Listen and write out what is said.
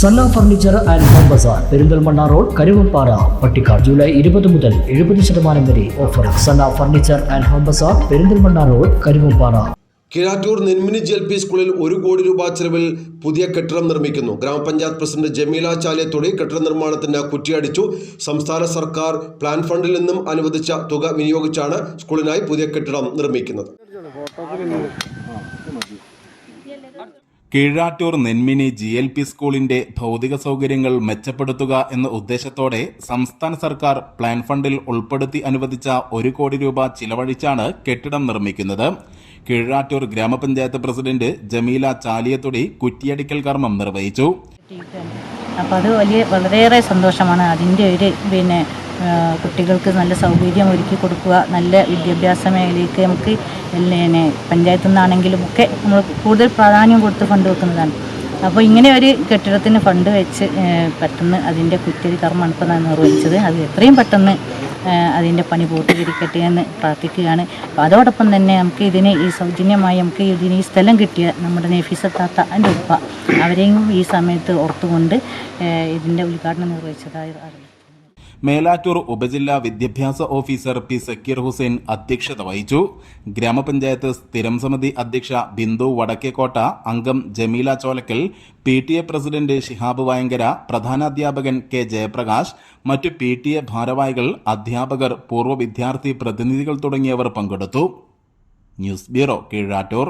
Sanna furniture and home bazaar Perinthalmanna road Karuvappara Pattikkad July ഇരുപത് മുതൽ എഴുപത് ശതമാനം വരെ offer Sanna furniture and home bazaar Perinthalmanna road Karuvappara Keezhattur Nenmini G L P സ്കൂളിൽ ഒരു കോടി രൂപ ചെലവിൽ പുതിയ കെട്ടിടം നിർമ്മിക്കുന്നു. ഗ്രാമപഞ്ചായത്ത് പ്രസിഡന്റ് ജമീല ചാലിയത്തോടെ കെട്ടിട നിർമ്മാണത്തിന് കുറ്റിയടിച്ചു. സംസ്ഥാന സർക്കാർ പ്ലാൻ ഫണ്ടിൽ നിന്നും അനുവദിച്ച തുക വിനിയോഗിച്ചാണ് സ്കൂളിനായി പുതിയ കെട്ടിടം നിർമ്മിക്കുന്നത്. Keezhattur Nenmini G L P സ്കൂളിന്റെ ഭൗതിക സൗകര്യങ്ങൾ മെച്ചപ്പെടുത്തുക എന്ന ഉദ്ദേശത്തോടെ സംസ്ഥാന സർക്കാർ പ്ലാൻ ഫണ്ടിൽ ഉൾപ്പെടുത്തി അനുവദിച്ച ഒരു കോടി രൂപ ചിലവഴിച്ചാണ് കെട്ടിടം നിർമ്മിക്കുന്നത്. കീഴാറ്റൂർ ഗ്രാമപഞ്ചായത്ത് പ്രസിഡന്റ് ജമീല ചാലിയത്തൊടി കുറ്റിയടിക്കൽ കർമ്മം നിർവഹിച്ചു. അപ്പോൾ അത് വലിയ വളരെയേറെ സന്തോഷമാണ്. അതിന്റെ ഒരു പിന്നെ കുട്ടികൾക്ക് നല്ല സൗകര്യം ഒരുക്കി കൊടുക്കുക നല്ല വിദ്യാഭ്യാസ മേഖലയ്ക്ക് നമുക്ക് പിന്നെ പഞ്ചായത്തു നിന്നാണെങ്കിലും ഒക്കെ നമ്മൾ കൂടുതൽ പ്രാധാന്യം കൊടുത്ത് ഫണ്ട് വെക്കുന്നതാണ്. അപ്പോൾ ഇങ്ങനെ ഒരു കെട്ടിടത്തിന് ഫണ്ട് വെച്ച് പെട്ടെന്ന് അതിന്റെ കുറ്റരി കർമ്മമാണ് ഇപ്പോൾ നിർവഹിച്ചത്. അത് എത്രയും പെട്ടെന്ന് അതിന്റെ പണി പൂർത്തീകരിക്കട്ടെ എന്ന് പ്രാർത്ഥിക്കുകയാണ്. അപ്പോൾ അതോടൊപ്പം തന്നെ നമുക്ക് ഇതിന് ഈ സൗജന്യമായി നമുക്ക് ഇതിന് ഈ സ്ഥലം കിട്ടിയ നമ്മുടെ നെഫീസ താത്ത എന്റെ ഉപ്പ അവരെയും ഈ സമയത്ത് ഓർത്തുകൊണ്ട് ഇതിന്റെ ഉദ്ഘാടനം നിർവഹിച്ചതായി അറിയിച്ചു മേലാറ്റൂർ ഉപജില്ലാ വിദ്യാഭ്യാസ ഓഫീസർ പി സക്കീർ ഹുസൈൻ അധ്യക്ഷത വഹിച്ചു. ഗ്രാമപഞ്ചായത്ത് സ്ഥിരം സമിതി അധ്യക്ഷ ബിന്ദു വടക്കേക്കോട്ട അംഗം Jameela Cholakkal P T A president Shihab Vayankara പ്രധാനാധ്യാപകൻ K Jayaprakash മറ്റു പി ടി എ ഭാരവാഹികൾ അധ്യാപകർ പൂർവ വിദ്യാർത്ഥി പ്രതിനിധികൾ തുടങ്ങിയവർ പങ്കെടുത്തു. News bureau Keezhattur.